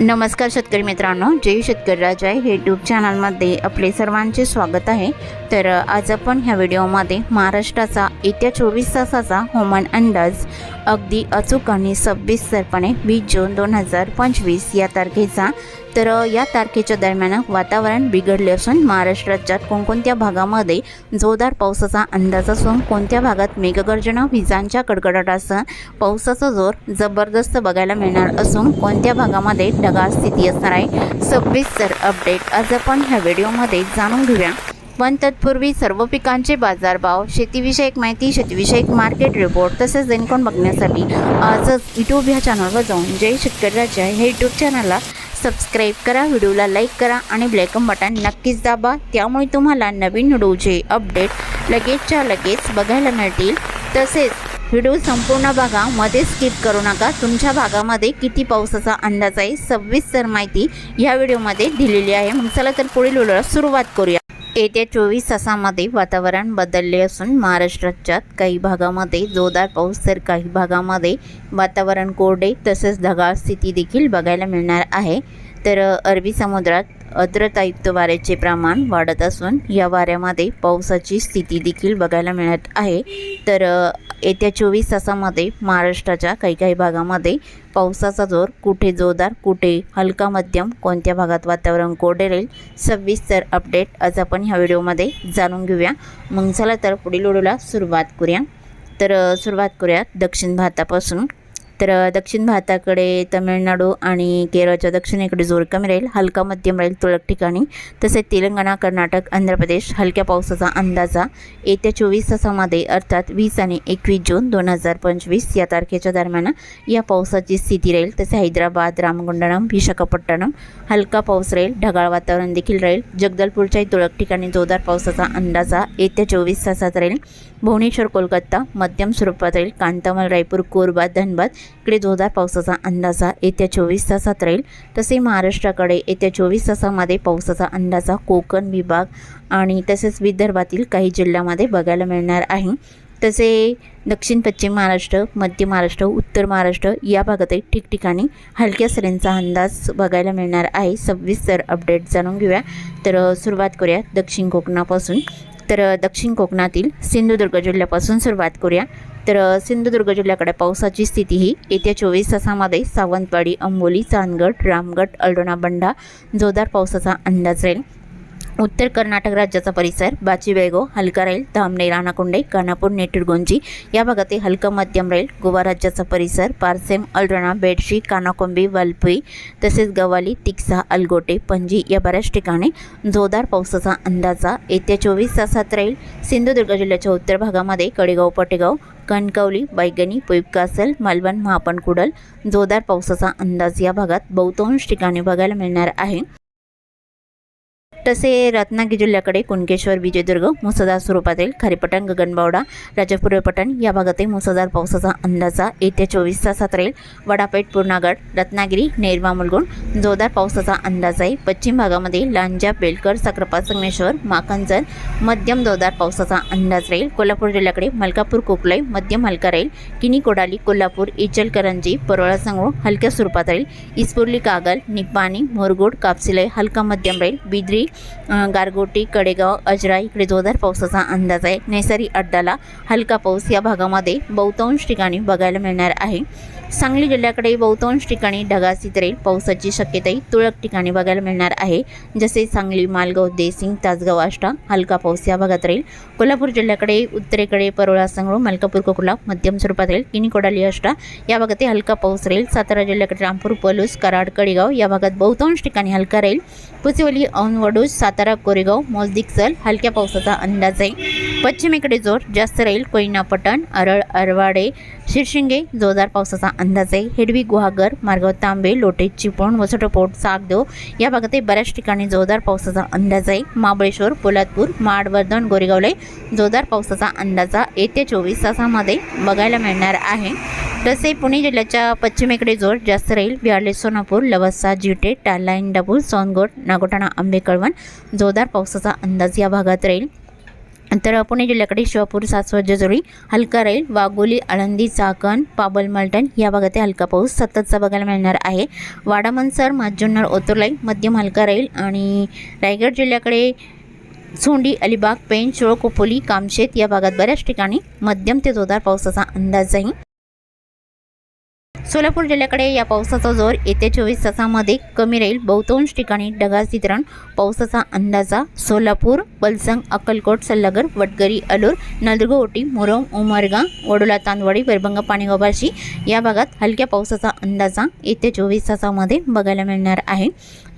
नमस्कार शेतकरी मित्रांनो जय शेतकरी राजा. हे यूट्यूब चॅनलमध्ये आपले सर्वांचे स्वागत आहे. तर आज आपण ह्या व्हिडिओमध्ये महाराष्ट्राचा येत्या चोवीस तासाचा हवामान अंदाज अगदी अचूक आणि सविस्तरपणे वीस जून दोन हजार पंचवीस या तारखेचा. तर या तारखेच्या दरम्यान वातावरण बिघडले असून महाराष्ट्राच्या कोणकोणत्या भागामध्ये जोरदार पावसाचा अंदाज असून कोणत्या भागात मेघगर्जना विजांच्या कडकडाटासह पावसाचा जोर जबरदस्त बघायला मिळणार असून कोणत्या भागामध्ये ढगाळ स्थिती असणार आहे. सविस्तर अपडेट आज आपण ह्या व्हिडिओमध्ये जाणून घेऊया. पण तत्पूर्वी सर्व पिकांचे बाजारभाव शेतीविषयक माहिती शेतीविषयक मार्केट रिपोर्ट तसेच दिनकोण बघण्यासाठी आजच यूट्यूब ह्या चॅनलवर जाऊन जय शेतकरी राजा हे यूट्यूब चॅनलला सबस्क्राईब करा व्हिडिओला लाईक करा आणि ब्लॅकम बटन नक्कीच दाबा. त्यामुळे तुम्हाला नवीन व्हिडिओचे अपडेट लगेचच्या लगेच बघायला मिळतील. तसेच व्हिडिओ संपूर्ण बघा मध्ये स्किप करू नका. तुमच्या भागामध्ये किती पावसाचा अंदाज आहे सविस्तर माहिती या व्हिडिओमध्ये दिलेली आहे. मग चला तर पुढील व्हिडिओला सुरुवात करूया. येत्या चोवीस तासामध्ये वातावरण बदलले असून महाराष्ट्राच्या काही भागामध्ये जोरदार पाऊस तर काही भागामध्ये वातावरण कोरडे तसेच ढगाळ स्थिती देखील बघायला मिळणार आहे. तर अरबी समुद्रात आर्द्रतायुक्त वाऱ्याचे प्रमाण वाढत असून या वाऱ्यामध्ये पावसाची स्थिती देखील बघायला मिळत आहे. तर येत्या चोवीस तासामध्ये महाराष्ट्राच्या काही काही भागामध्ये पावसाचा जोर कुठे जोरदार कुठे हलका मध्यम कोणत्या भागात वातावरण कोरडे राहील सविस्तर अपडेट आज आपण ह्या व्हिडिओमध्ये जाणून घेऊया. मग चला तर पुढील व्हिडिओला सुरुवात करूया. तर सुरुवात करूया दक्षिण भारतापासून. तर दक्षिण भारताकडे तमिळनाडू आणि केरळच्या दक्षिणेकडे जोर कमी राहील हलका मध्यम राहील तुरळक ठिकाणी. तसेच तेलंगणा कर्नाटक आंध्र प्रदेश हलक्या पावसाचा अंदाजा येत्या चोवीस तासामध्ये अर्थात वीस आणि एकवीस जून दोन हजार पंचवीस या तारखेच्या दरम्यान या पावसाची स्थिती राहील. तसे हैदराबाद रामगुंडणम विशाखापट्टणम हलका पाऊस राहील ढगाळ वातावरण देखील राहील. जगदलपूरच्याही तुरळक ठिकाणी जोरदार पावसाचा अंदाजा येत्या चोवीस तासात राहील. भुवनेश्वर कोलकाता मध्यम स्वरूपात राहील. कांतामल रायपूर कोरबा धनबाद इकडे जोरदार पावसाचा अंदाजा येत्या चोवीस तासात राहील. तसे महाराष्ट्राकडे येत्या चोवीस तासामध्ये पावसाचा अंदाजा कोकण विभाग आणि तसेच विदर्भातील काही जिल्ह्यामध्ये बघायला मिळणार आहे. तसे दक्षिण पश्चिम महाराष्ट्र मध्य महाराष्ट्र उत्तर महाराष्ट्र या भागातही ठिकठिकाणी हलक्या सरींचा अंदाज बघायला मिळणार आहे. सविस्तर अपडेट जाणून घेऊया. तर सुरुवात करूया दक्षिण कोकणापासून. तर दक्षिण कोकणातील सिंधुदुर्ग जिल्ह्यापासून सुरुवात करूया. तर सिंधुदुर्ग जिल्ह्याकडे पावसाची स्थिती ही. येत्या चोवीस तासामध्ये सावंतवाडी अंबोली चांदगड रामगड अल्डोणा बंडा जोरदार पावसाचा अंदाज राहील. उत्तर कर्नाटक राज्याचा परिसर बाचीबेळगो हलका राहील धामणे राणाकुंडे कानापूर नेटुरगोंजी या भागातील हलका मध्यम राहील गोवा राज्याचा परिसर पारसेम अलरणा बेडशी कानाकोंबी वालपुई तसेच गवाली तिक्सा अलगोटे पणजी या बऱ्याच ठिकाणी जोरदार पावसाचा अंदाजा. येत्या चोवीस तासात राहील सिंधुदुर्ग जिल्ह्याच्या उत्तर भागामध्ये कडेगाव पटेगाव कणकवली बैगणी पुईपकासल मालवण महापण कुडल जोरदार पावसाचा अंदाज या भागात बहुतांश ठिकाणी बघायला मिळणार आहे. तसे रत्नागिरी जिल्ह्याकडे कुणकेश्वर विजयदुर्ग मुसळधार स्वरूपात राहील खारीपटण गगनबावडा राजापूर या भागातही मुसळधार पावसाचा अंदाजा येत्या चोवीस तासात राहील. वडापेठ पूर्णागड रत्नागिरी नेरवा मुलगुण जोरदार पावसाचा अंदाज आहे. पश्चिम भागामध्ये लांजा बेलकर साक्रपा संगमेश्वर माकंजन मध्यम जोरदार पावसाचा अंदाज राहील. कोल्हापूर जिल्ह्याकडे मलकापूर कोकलाई मध्यम हलका राहील. किनी कोडाली कोल्हापूर इचलकरंजी परोळा संगळू हलक्या स्वरूपात राहील. इस्पुर्ली कागल निपाणी मोरगोड कापसिलय हलका मध्यम राहील. बिद्री गारगोटी कडेगाव अजरा इकडे जोरदार पावसाचा अंदाज आहे. नैसरी अड्डाला हलका पाऊस या भागामध्ये बहुतांश ठिकाणी बघायला मिळणार आहे. सांगली जिल्ह्याकडे बहुतांश ठिकाणी ढगासित राहील पावसाची शक्यताही तुरळक ठिकाणी बघायला मिळणार आहे. जसे सांगली मालगाव देसिंग तासगाव आष्टा हलका पाऊस या भागात राहील कोल्हापूर जिल्ह्याकडे उत्तरेकडे परोळा संगळू मलकापूर कोकुला मध्यम स्वरूपात राहील किनी कोडाली आष्टा या भागातही हलका पाऊस राहील सातारा जिल्ह्याकडे रामपूर पलूस कराड कडेगाव या भागात बहुतांश ठिकाणी हलका राहील पुसिवली औनवडूज सातारा कोरेगाव मोजदिक्सल हलक्या पावसाचा अंदाज आहे. पश्चिमेकडे जोर जास्त राहील कोयना पटण अरळ अरवाडे शिरशिंगे जोरदार पावसाचा अंदाज आहे हेडवी गुहागर मार्गाव तांबे लोटे चिपळूण वसटपोट सागदेव या भागातही बऱ्याच ठिकाणी जोरदार पावसाचा अंदाज आहे. महाबळेश्वर पोलादपूर माडवर्धन गोरेगावले जोरदार पावसाचा अंदाजा येत्या चोवीस तासामध्ये बघायला मिळणार आहे. तसे पुणे जिल्ह्याच्या पश्चिमेकडे जोर जास्त राहील. बिहारले सोनापूर लवसा जिटे टाला इंदापूर सोनगोड नागोठाणा आंबेकळवण जोरदार पावसाचा अंदाज या भागात राहील. तर पुणे जिल्ह्याकडे शिवापूर सासवड जेजुरी हलका राहील वाघोली आळंदी चाकण पाबल मलटण या भागात हलका पाऊस सततचा बघायला मिळणार आहे. वाडामनसर माजुन्नर ओतुर्लाई मध्यम हलका राहील आणि रायगड जिल्ह्याकडे सोंडी अलिबाग पेन शिळ कोपोली कामशेत या भागात बऱ्याच ठिकाणी मध्यम ते जोरदार पावसाचा अंदाज जाईल सोलापूर जिल्ह्याकडे या पावसाचा जोर येत्या चोवीस तासामध्ये कमी राहील. बहुतांश ठिकाणी ढगाळ पावसाचा अंदाजा सोलापूर पलसंग अक्कलकोट सल्लागर वटगरी अलूर नलगोटी मुरम उमरगा वडोला तांदवाडी बेरबंगा पाणीगोबाशी या भागात हलक्या पावसाचा अंदाजा येत्या चोवीस तासामध्ये बघायला मिळणार आहे.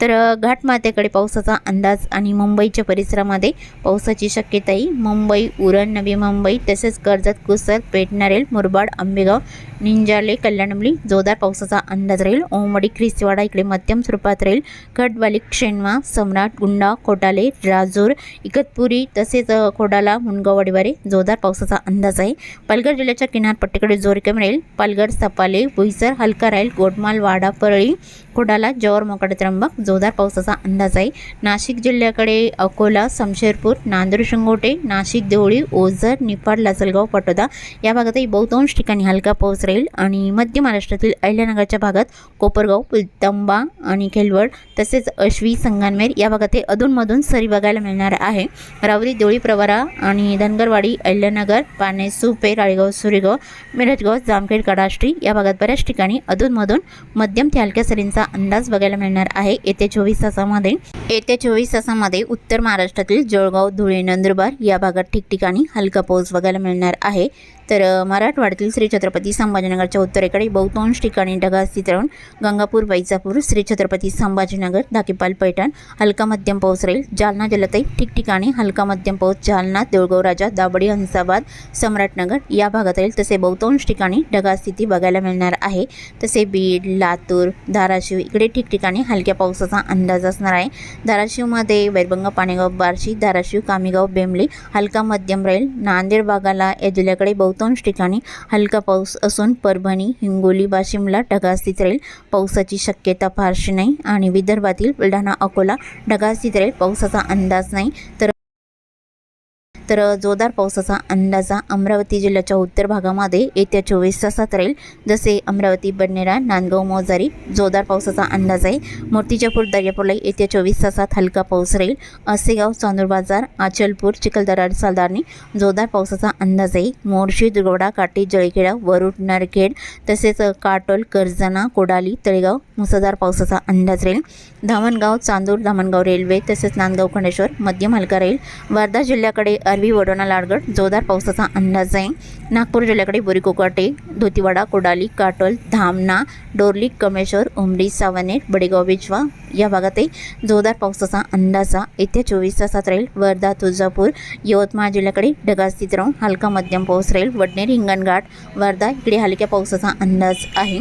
तर घाटमातेकडे घाटमाथ्याकडे पावसाचा अंदाज आणि मुंबईच्या परिसरामध्ये पावसाची शक्यताही. मुंबई उरण नवी मुंबई तसेच कर्जत कुसर पेटनारेल मुरबाड आंबेगाव निंजाले कल्याणमली जोरदार पावसाचा अंदाज राहील. ओमवाडी ख्रिस्तीवाडा इकडे मध्यम स्वरूपात राहील. खडवाली क्षेणवा सम्राट गुंडा कोटाले राजूर इकतपुरी तसेच खोडाला मुनगाववाडीवारे जोरदार पावसाचा अंदाज आहे. पालघर जिल्ह्याच्या किनारपट्टीकडे जोर कमी राहील. पालघर सपाले भुईसर हलका राहील. गोटमाल वाडा परळी खोडाला जवर मोकाट त्र्यंबक जोरदार पावसाचा अंदाज आहे. नाशिक जिल्ह्याकडे अकोला समशेरपूर नांदूर शिंगोटे नाशिक देवळी ओझर निफाड लासलगाव पटोदा या भागातही बहुतांश ठिकाणी हलका पाऊस राहील आणि मध्य महाराष्ट्रातील अहिल्यानगरच्या भागात कोपरगाव पुलतंबा आणि खेलवड तसेच अश्वी संगानमेर या भागातही अधूनमधून सरी बघायला मिळणार आहे. रावरी देवळी प्रवारा आणि धनगरवाडी अहिल्यानगर पाने सुपे राळेगाव सुरेगाव मिरजगाव जामखेड कडाष्ट्री या भागात बऱ्याच ठिकाणी अधूनमधून मध्यम ते हलक्या सरींचा अंदाज बघायला मिळणार आहे. येत्या चोवीस तासामध्ये येत्या चोवीस तासामध्ये उत्तर महाराष्ट्रातील जळगाव धुळे नंदुरबार या भागात ठिकठिकाणी हलका पाऊस बघायला मिळणार आहे. तर मराठवाड्यातील श्री छत्रपती संभाजीनगरच्या उत्तरेकडे बहुतांश ठिकाणी ढगास्थित राहून गंगापूर वैजापूर श्री छत्रपती संभाजीनगर दाकेपाल पैठण हलका मध्यम पाऊस राहील. जालना जिल्ह्यातही ठिकठिकाणी हलका मध्यम पाऊस जालना देऊळगाव राजा दाबडी हंसाबाद सम्राटनगर या भागात राहील. तसे बहुतांश ठिकाणी ढगास्थिती बघायला मिळणार आहे. तसे बीड लातूर धाराशिव इकडे ठिकठिकाणी हलक्या पावसाचा अंदाज असणार आहे. धाराशिवमध्ये वैरबंगा पाणेगाव बार्शी धाराशिव कामेगाव बेंबली हलका मध्यम राहील. नांदेड भागाला या जिल्ह्याकडे बहुतांश ठिकाणी हलका पाऊस असून परभणी हिंगोली वाशिमला ढगाळ स्थित राहील. पावसाची शक्यता फारशी नाही आणि विदर्भातील बुलढाणा अकोला ढगाळ स्थित राहील. पावसाचा अंदाज नाही. तर तर जोरदार पावसाचा अंदाजा अमरावती जिल्ह्याच्या उत्तर भागामध्ये येत्या चोवीस तासात राहील. जसे अमरावती बडनेरा नांदगाव मोजारी जोरदार पावसाचा अंदाज आहे. मूर्तिजापूर दर्यापूरला येत्या चोवीस तासात हलका पाऊस राहील. असेगाव चांदूर बाजार अचलपूर चिखलदरा सालदारणी जोरदार पावसाचा अंदाज आहे. मोर्शी दुर्गवडा काटी जळखेडा वरुड नरखेड तसेच काटोल कर्जना कोडाली तळेगाव मुसळधार पावसाचा अंदाज राहील. धामणगाव चांदूर धामणगाव रेल्वे तसेच नांदगाव खंडेश्वर मध्यम हलका राहील. वर्धा जिल्ह्याकडे अरवी वडोणा लाडगड जोरदार पावसाचा अंदाज आहे. नागपूर जिल्ह्याकडे बोरीकोकाटे धोतीवाडा कोडाली काटोल धामणा डोरली कमेश्वर उमरी सावनेर बडेगाव बिजवा या भागातही जोरदार पावसाचा अंदाजा येत्या चोवीस तासात राहील वर्धा तुळजापूर यवतमाळ जिल्ह्याकडे ढगास्थित राहून हलका मध्यम पाऊस राहील. वडनेर हिंगणघाट वर्धा इकडे हलक्या पावसाचा अंदाज आहे.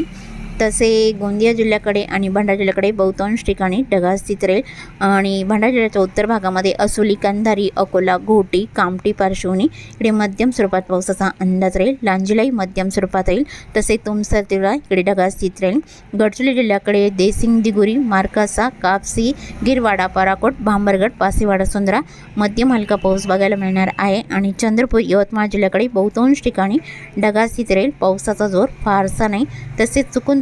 तसे गोंदिया जिल्ह्याकडे आणि भंडारा जिल्ह्याकडे बहुतांश ठिकाणी ढगाळ स्थित राहील आणि भंडारा जिल्ह्याच्या उत्तर भागामध्ये असोली कंधारी अकोला घोटी कामटी पार्श्वनी इकडे मध्यम स्वरूपात पावसाचा अंदाज राहील. लांजिलाई मध्यम स्वरूपात राहील. तसे तुमसर तिवळा इकडे ढगाळ स्थित राहील गडचिरोली जिल्ह्याकडे देसिंग दिगुरी मार्कासा कापसी गिरवाडा पराकोट भांबरगड पासेवाडा सुंदरा मध्यम हलका पाऊस बघायला मिळणार आहे. आणि चंद्रपूर यवतमाळ जिल्ह्याकडे बहुतांश ठिकाणी ढगाळ स्थित राहील पावसाचा जोर फारसा नाही. तसेच चुकून